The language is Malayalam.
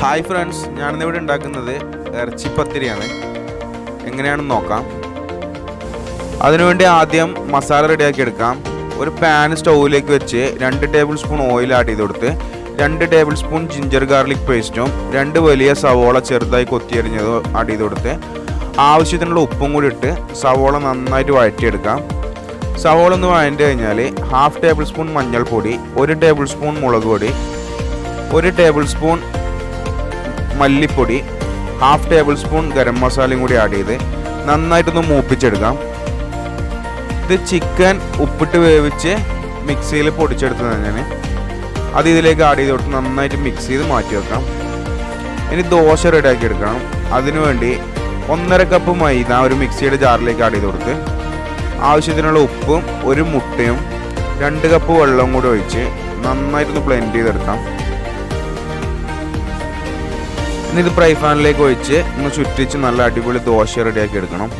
ഹായ് ഫ്രണ്ട്സ് ഞാനിന്നിവിടെ ഉണ്ടാക്കുന്നത് ഇറച്ചി പത്തിരിയാണ്. എങ്ങനെയാണെന്ന് നോക്കാം. അതിനുവേണ്ടി ആദ്യം മസാല റെഡിയാക്കി എടുക്കാം. ഒരു പാൻ സ്റ്റൗവിലേക്ക് വെച്ച് രണ്ട് ടേബിൾ സ്പൂൺ ഓയിൽ ആഡ് ചെയ്ത് കൊടുത്ത് രണ്ട് ടേബിൾ സ്പൂൺ ജിഞ്ചർ ഗാർലിക് പേസ്റ്റും രണ്ട് വലിയ സവോള ചെറുതായി കൊത്തിയരിഞ്ഞത് ആഡ് ചെയ്ത് കൊടുത്ത് ആവശ്യത്തിനുള്ള ഉപ്പും കൂടി ഇട്ട് സവോള നന്നായിട്ട് വഴറ്റിയെടുക്കാം. സവോള ഒന്ന് വഴറ്റി കഴിഞ്ഞാൽ ഹാഫ് ടേബിൾ സ്പൂൺ മഞ്ഞൾപ്പൊടി ഒരു ടേബിൾ സ്പൂൺ മുളക് പൊടി ഒരു ടേബിൾ സ്പൂൺ മല്ലിപ്പൊടി ഹാഫ് ടേബിൾ സ്പൂൺ ഗരം മസാലയും കൂടി ആഡ് ചെയ്ത് നന്നായിട്ടൊന്ന് മൂപ്പിച്ചെടുക്കാം. ഇത് ചിക്കൻ ഉപ്പിട്ട് വേവിച്ച് മിക്സിയിൽ പൊടിച്ചെടുത്തതാണ് ഞാൻ അത് ഇതിലേക്ക് ആഡ് ചെയ്ത് കൊടുത്ത് നന്നായിട്ട് മിക്സ് ചെയ്ത് മാറ്റി വെക്കാം. ഇനി ദോശ റെഡിയാക്കി എടുക്കണം. അതിനുവേണ്ടി ഒന്നര കപ്പ് മൈദ ഒരു മിക്സിയുടെ ജാറിലേക്ക് ആഡ് ചെയ്ത് കൊടുത്ത് ആവശ്യത്തിനുള്ള ഉപ്പും ഒരു മുട്ടയും രണ്ട് കപ്പ് വെള്ളവും കൂടി ഒഴിച്ച് നന്നായിട്ടൊന്ന് ബ്ലെൻഡ് ചെയ്തെടുക്കാം. ഇനി ഇത് ഫ്രൈ പാനിലേക്ക് ഒഴിച്ച് ഒന്ന് ചുറ്റിച്ച് നല്ല അടിപൊളി ദോശ റെഡിയാക്കി എടുക്കണം.